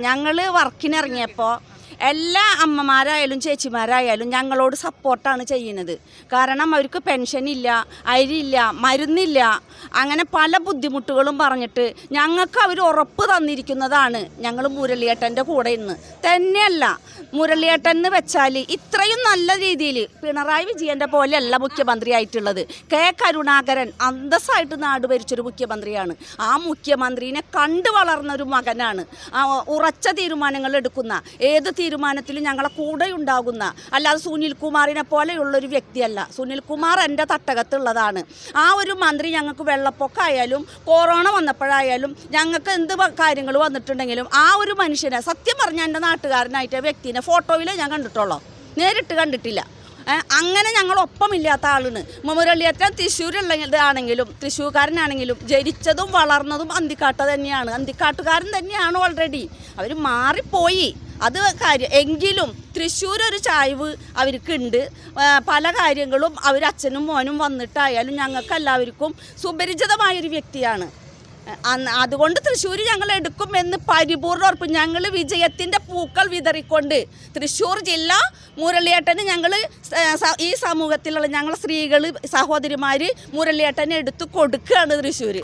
ഞങ്ങൾ വർക്കിനിറങ്ങിയപ്പോൾ എല്ലാ അമ്മമാരായാലും ചേച്ചിമാരായാലും ഞങ്ങളോട് സപ്പോർട്ടാണ് ചെയ്യുന്നത്. കാരണം അവർക്ക് പെൻഷൻ ഇല്ല അരിയില്ല മരുന്നില്ല. അങ്ങനെ പല ബുദ്ധിമുട്ടുകളും പറഞ്ഞിട്ട് ഞങ്ങൾക്ക് അവർ ഉറപ്പ് തന്നിരിക്കുന്നതാണ് ഞങ്ങൾ മുരളിയേട്ടന്റെ കൂടെ ഇന്ന്. തന്നെയല്ല മുരളിയേട്ടൻ എന്ന് വെച്ചാൽ ഇത്രയും നല്ല രീതിയിൽ പിണറായി വിജയന്റെ പോലെയല്ല മുഖ്യമന്ത്രി ആയിട്ടുള്ളത് കെ കരുണാകരൻ അന്തസ്സായിട്ട് നാട് ഭരിച്ചൊരു മുഖ്യമന്ത്രിയാണ്. ആ മുഖ്യമന്ത്രിനെ കണ്ടു വളർന്ന ഒരു മകനാണ് ഉറച്ച തീരുമാനങ്ങൾ എടുക്കുന്ന ഏത് തീരുമാനത്തിലും ഞങ്ങളെ കൂടെ ഉണ്ടാകുന്ന അല്ലാതെ സുനിൽ കുമാറിനെ പോലെയുള്ള ഒരു വ്യക്തിയല്ല. സുനിൽ കുമാർ എന്റെ തട്ടകത്തുള്ളതാണ്. ആ ഒരു മന്ത്രി ഞങ്ങൾക്ക് വെള്ളപ്പൊക്കമായാലും കൊറോണ വന്നപ്പോഴായാലും ഞങ്ങൾക്ക് എന്ത് കാര്യങ്ങൾ വന്നിട്ടുണ്ടെങ്കിലും ആ ഒരു മനുഷ്യനെ സത്യം പറഞ്ഞാൽ എന്റെ നാട്ടുകാരനായിട്ട് വ്യക്തിനെ ഫോട്ടോയിൽ ഞാൻ കണ്ടിട്ടുള്ളൂ. നേരിട്ട് കണ്ടിട്ടില്ല. അങ്ങനെ ഞങ്ങൾ ഒപ്പമില്ലാത്ത ആളാണ്. മുരളിയേറ്റൻ തൃശ്ശൂരുള്ളതാണെങ്കിലും തൃശ്ശൂർക്കാരനാണെങ്കിലും ജനിച്ചതും വളർന്നതും അന്തിക്കാട്ട് തന്നെയാണ്. അന്തിക്കാട്ടുകാരൻ തന്നെയാണ് ഓൾറെഡി അവർ മാറിപ്പോയി. അത് കാര്യം എങ്കിലും തൃശ്ശൂർ ഒരു ചായ്വ് അവർക്കുണ്ട്. പല കാര്യങ്ങളും അവർ അച്ഛനും മോനും വന്നിട്ടായാലും ഞങ്ങൾക്ക് എല്ലാവർക്കും സുപരിചിതമായൊരു വ്യക്തിയാണ്. അതുകൊണ്ട് തൃശ്ശൂർ ഞങ്ങൾ എടുക്കും എന്ന് പരിപൂർണ ഉറപ്പ് ഞങ്ങൾ വിജയത്തിന്റെ പൂക്കൾ വിതറിക്കൊണ്ട് തൃശ്ശൂർ ജില്ല മുരളിയേട്ടന് ഞങ്ങൾ ഈ സമൂഹത്തിലുള്ള ഞങ്ങൾ സ്ത്രീകൾ സഹോദരിമാർ മുരളിയേട്ടനെ എടുത്ത് കൊടുക്കുകയാണ് തൃശ്ശൂർ